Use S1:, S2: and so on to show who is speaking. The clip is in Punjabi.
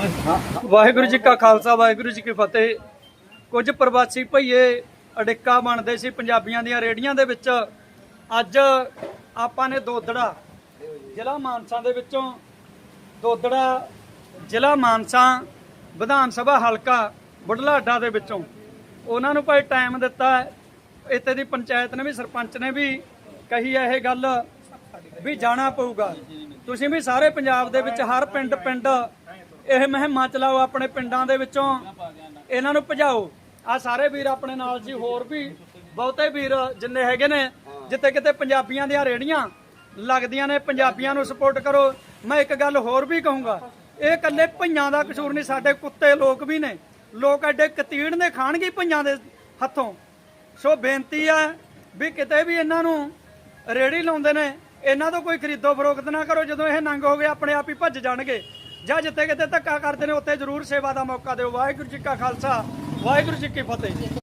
S1: ਵਾਹਿਗੁਰੂ ਜੀ ਕਾ ਖਾਲਸਾ, ਵਾਹਿਗੁਰੂ ਜੀ ਕੀ ਫਤਿਹ। ਕੁਝ ਪ੍ਰਵਾਸੀ ਭਈਏ ਅੜਿੱਕਾ ਬਣਦੇ ਸੀ ਪੰਜਾਬੀਆਂ ਦੀਆਂ ਰੇੜੀਆਂ ਦੇ ਵਿੱਚ। ਅੱਜ ਆਪਾਂ ਨੇ ਦੋਦੜਾ ਜ਼ਿਲ੍ਹਾ ਮਾਨਸਾ ਦੇ ਵਿੱਚੋਂ ਦੋਦੜਾ ਜ਼ਿਲ੍ਹਾ ਮਾਨਸਾ ਵਿਧਾਨ ਸਭਾ ਹਲਕਾ ਬੁਢਲਾਡਾ ਦੇ ਵਿੱਚੋਂ। ਉਹਨਾਂ ਨੂੰ ਭਾਈ ਟਾਈਮ ਦਿੱਤਾ ਇੱਥੇ ਦੀ ਪੰਚਾਇਤ ਨੇ ਵੀ, ਸਰਪੰਚ ਨੇ ਵੀ ਕਹੀ ਹੈ ਇਹ ਗੱਲ ਵੀ ਜਾਣਾ ਪਊਗਾ। ਤੁਸੀਂ ਵੀ ਸਾਰੇ ਪੰਜਾਬ ਦੇ ਵਿੱਚ ਹਰ ਪਿੰਡ ਪਿੰਡ ਇਹ ਮੁਹਿੰਮਾਂ ਚਲਾਓ ਆਪਣੇ ਪਿੰਡਾਂ ਦੇ ਵਿੱਚੋਂ। ਇਹਨਾਂ ਨੂੰ ਭਜਾਓ। ਆ ਸਾਰੇ ਵੀਰ ਆਪਣੇ ਨਾਲ ਜੀ, ਹੋਰ ਵੀ ਬਹੁਤੇ ਵੀਰ ਜਿੰਨੇ ਹੈਗੇ ਨੇ, ਜਿੱਥੇ ਕਿਤੇ ਪੰਜਾਬੀਆਂ ਦੀਆਂ ਰੇੜੀਆਂ ਲੱਗਦੀਆਂ ਨੇ, ਪੰਜਾਬੀਆਂ ਨੂੰ ਸਪੋਰਟ ਕਰੋ। ਮੈਂ ਇੱਕ ਗੱਲ ਹੋਰ ਵੀ ਕਹੂੰਗਾ, ਇਹ ਇਕੱਲੇ ਭਈਆਂ ਦਾ ਕਸੂਰ ਨਹੀਂ, ਸਾਡੇ ਕੁੱਤੇ ਲੋਕ ਵੀ ਨੇ। ਲੋਕ ਐਡੇ ਕਤੀੜ ਨੇ, ਖਾਣਗੇ ਭਈਆਂ ਦੇ ਹੱਥੋਂ। ਸੋ ਬੇਨਤੀ ਆ ਵੀ ਕਿਤੇ ਵੀ ਇਹਨਾਂ ਨੂੰ ਰੇੜੀ ਲਾਉਂਦੇ ਨੇ, ਇਹਨਾਂ ਤੋਂ ਕੋਈ ਖਰੀਦੋ ਫਰੋਖਤ ਨਾ ਕਰੋ, ਜਦੋਂ ਇਹ ਨੰਗ ਹੋ ਗਏ, ਆਪਣੇ ਆਪ ਹੀ ਭੱਜ ਜਾਣਗੇ। ਜਾਂ ਜਿੱਥੇ ਕਿਤੇ ਧੱਕਾ ਕਰਦੇ ਨੇ, ਉੱਥੇ ਜ਼ਰੂਰ ਸੇਵਾ ਦਾ ਮੌਕਾ ਦਿਓ। ਵਾਹਿਗੁਰੂ ਜੀ ਕਾ ਖਾਲਸਾ, ਵਾਹਿਗੁਰੂ ਜੀ ਕੀ ਫਤਿਹ।